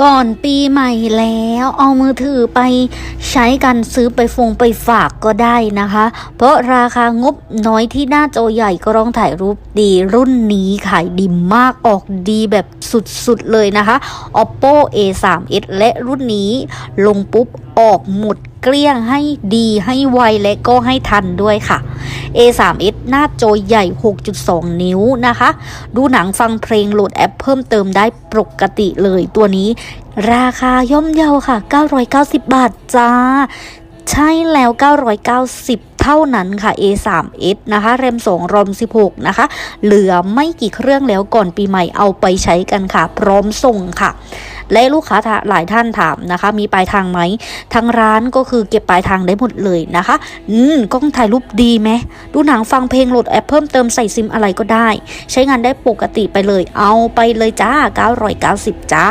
ก่อนปีใหม่แล้ว เอามือถือไปใช้กันซื้อไปฟงไปฝากก็ได้นะคะ เพราะราคางบน้อยที่หน้าจอใหญ่ก็ร้องถ่ายรูปดีรุ่นนี้ขายดีมากออกดีแบบสุดๆเลยนะคะ oppo a 3 s และรุ่นนี้ลงปุ๊บออกหมด เกลี้ยงให้ดีให้ไวและก็ให้ทันด้วยค่ะ a 3 s หน้าจอใหญ่ 6.2 นิ้วนะคะ ดูหนังฟังเพลงโหลดแอปเพิ่มเติมได้ปกติเลยตัวนี้ ราคาย่อมเยาค่ะ 990 บาทจ้า ใช่แล้ว 990 เท่านั้นค่ะ A3S นะคะ แรม 2 รอม 16 นะคะ เหลือไม่กี่เครื่องแล้วก่อนปีใหม่เอาไปใช้กันค่ะ พร้อมส่งค่ะ และลูกค้าหลายท่านถามนะคะ มีปลายทางไหม ทางร้านก็คือเก็บปลายทางได้หมดเลยนะคะ อืมกล้องถ่ายรูปดีไหม ดูหนังฟังเพลงโหลดแอปเพิ่มเติมใส่ซิมอะไรก็ได้ ใช้งานได้ปกติไปเลย เอาไปเลยจ้า 990 จ้า